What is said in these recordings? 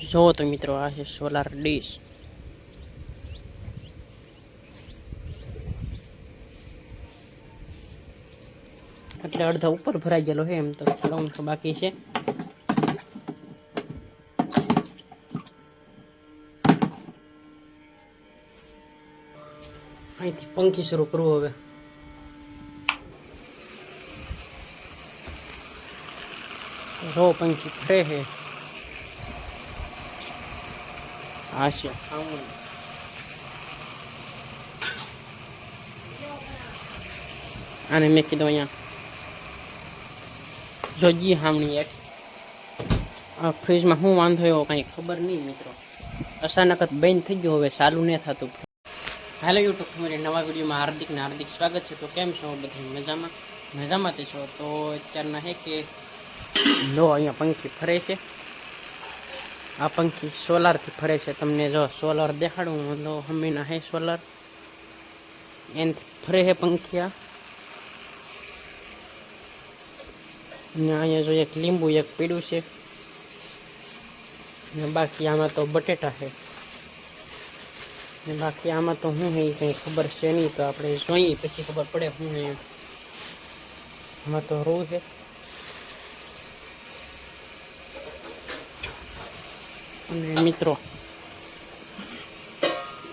જુઓ તો મિત્રો આ છે સોલાર ડીશ એટલે અડધા ઉપર ભરાઈ ગયેલો છે એમ તો અમથો બાકી છે અહીંથી પંખી શરૂ કરવું હવે રો પંખી ફરે છે આવું. આને મેં કીધું અહીંયા જોજી હામણી હેઠ આ ફ્રીજમાં શું વાંધો એવો કાંઈ ખબર નહીં મિત્રો. અચાનક જ બંધ થઈ ગયો, હવે ચાલુ નહીં થતું. હાલો યુટ્યુબ ફેમિલી નવા વિડીયોમાં હાર્દિકને હાર્દિક સ્વાગત છે. તો કેમ છો બધા મજામાં? મજામાં તે છો? તો અત્યારના હે કે, લો અહીંયા પંખી ફરે છે. આ પંખી સોલારથી ફરે છે. તમને જો સોલાર દેખાડું લો હમીના હે સોલાર એનાથી ફરે છે પંખિયા અને અહીંયા જો એક લીંબુ એક પીળું છે. ને બાકી આમાં તો બટેટા છે. ને બાકી આમાં તો શું છે એ કંઈ ખબર છે નહીં, તો આપણે જોઈએ, પછી ખબર પડે શું છે એમ. આમાં તો રૂ છે. અને મિત્રો,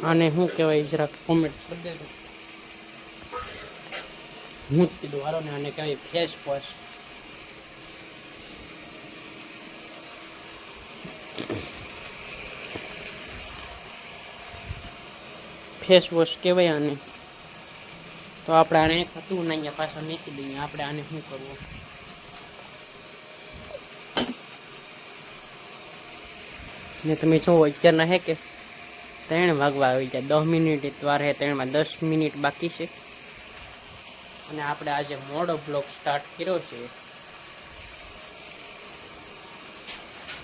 આને શું કહેવાય જરાક કોમેન્ટ કરી દેજો. હું જ કીધું, હાલો ને આને કહેવાય ફેસ વોશ ફેસ વોશ કહેવાય આને. તો આપણે આને હતું ને અહીંયા પાછા મૂકી દઈએ આપણે આને શું કરવું? ને તમે જો, અત્યારના હે કે ત્રણ વાગવા આવી જાય. દસ મિનિટ વાર હે, ત્રણમાં દસ મિનિટ બાકી છે. અને આપણે આજે મોડો બ્લોગ સ્ટાર્ટ કર્યો છે.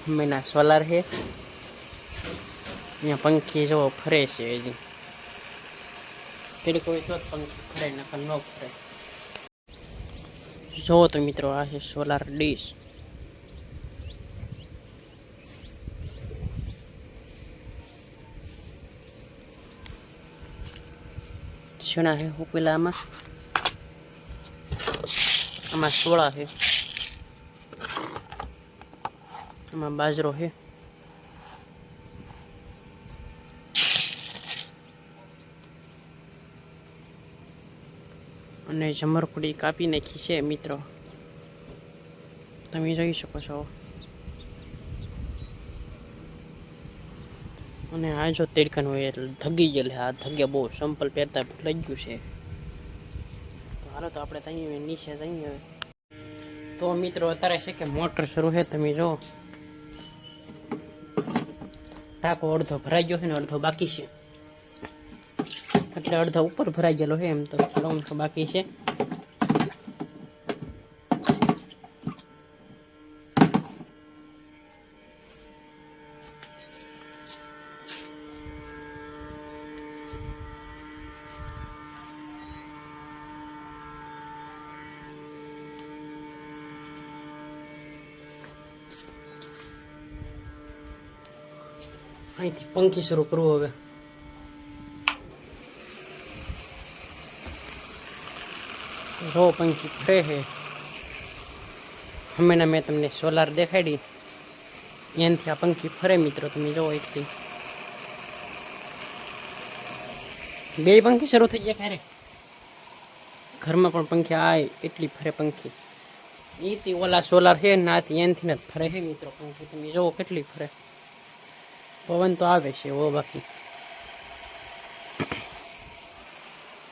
મહિના સોલાર છે અહીંયા પંખી જો ફરે છે હજી. પેલી કોઈ તો પંખી ફરે, નકર ન ફરે. જુઓ તો મિત્રો, આ છે સોલાર ડીશ છે હું પેલા આમાં આમાં સોળા છે આમાં બાજરો છે અને જમરખુડી કાપી નાખી છે, મિત્રો. તમે જોઈ શકો છો. અને આ જો તેડકાનું હોય એટલે ધગી ગયેલ આ ધગ્યા બહુ સંપલ પહેરતા ભૂલાઈ ગયું છે. હાલો તો આપણે ત્યાં નીચે જઈએ હવે. તો મિત્રો, અત્યારે છે કે મોટર શરૂ છે, તમે જો. ટાંકો અડધો ભરાઈ ગયો છે ને અડધો બાકી છે. એટલે અડધા ઉપર ભરાઈ ગયેલો છે એમ તો અમથો બાકી છે. અહીંથી પંખી શરૂ કરવું હવે રો પંખી ફરે છે હમણાં મેં તમને સોલાર દેખાડી એનાથી આ પંખી ફરે મિત્રો તમે જોવો એકથી બે પંખી શરૂ થઈ ગયા ખરે ઘરમાં પણ પંખી આ એટલી ફરે પંખી એથી ઓલા સોલાર છે નાથી એનાથી જ ફરે છે મિત્રો પંખી તમે જોવો કેટલી ફરે પવન તો આવે છે ઓ બાકી.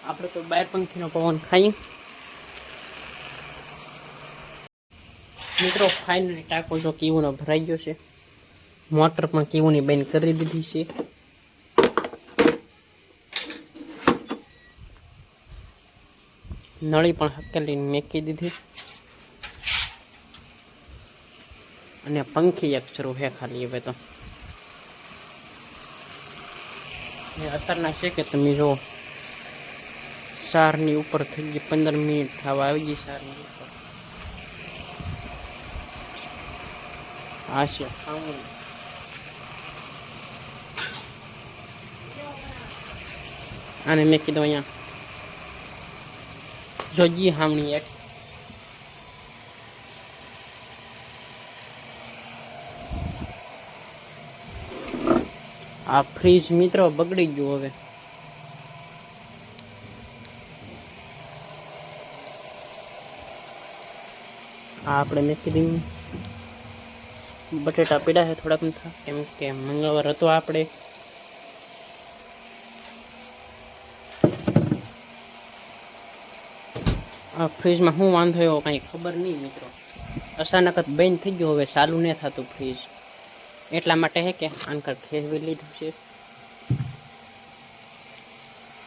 આપણે તો બાર પંખીનો પવન ખાઈએ. મિત્રો ફાઇનલી ટાંકો જો કીવુનો ભરાઈ ગયો છે. મોટર પણ કીવુની બંધ કરી દીધી છે. નળી પણ હકેલી મેકી દીધી. અને પંખી એક શરૂ છે ખાલી હવે તો. અત્યારના છે કે તમે જો સારની ઉપર થઈ ગઈ, પંદર મિનિટ થવા આવી ગઈ સારની ઉપર. અને મેં કીધું અહીંયા, જોજી હામણી એક. આ ફ્રીજ મિત્રો બગડી ગયું હવે. આ આપણે મેં કીધું બટેટા પીડા છે થોડાક થા કેમ કે મંગળવાર હતો આપણે. આ ફ્રીજમાં શું વાંધો એવો કાંઈ ખબર નહીં મિત્રો. અચાનક જ બંધ થઈ ગયો, હવે ચાલુ નહીં થતું ફ્રીજ એટલા માટે હે કે આનકર ખેરવી લીધું છે.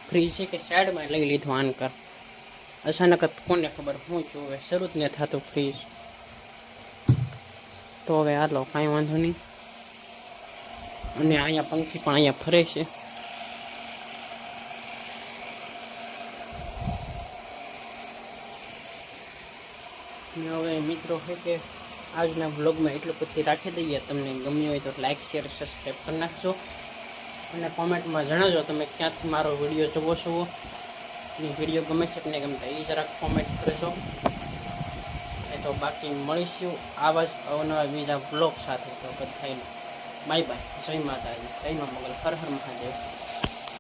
ફ્રીજ છે કે સાઈડમાં લઈ લીધું આનકર અચાનક કોને ખબર હું જોવે શરૂ જ નહીં થતું ફ્રીજ તો હવે હાલો, કાંઈ વાંધો નહીં. અને અહીંયા પંખી પણ અહીંયા ફરે છે. હવે મિત્રો છે કે આજના બ્લોગમાં એટલું પછી રાખી દઈએ. તમને ગમ્યું હોય તો લાઇક શેર સબસ્ક્રાઈબ કરી નાખજો. અને કોમેન્ટમાં જણાવજો તમે ક્યાંથી મારો વીડિયો જોવો છો. અને વીડિયો ગમે છે કે ગમતા એ જરાક કોમેન્ટ કરજો. એ તો બાકી મળીશું આવા જ અવનવા બીજા બ્લોગ સાથે. તો બધાને બાય બાય જય માતાજી. જય મા મંગલ. હર હર મહાદેવ.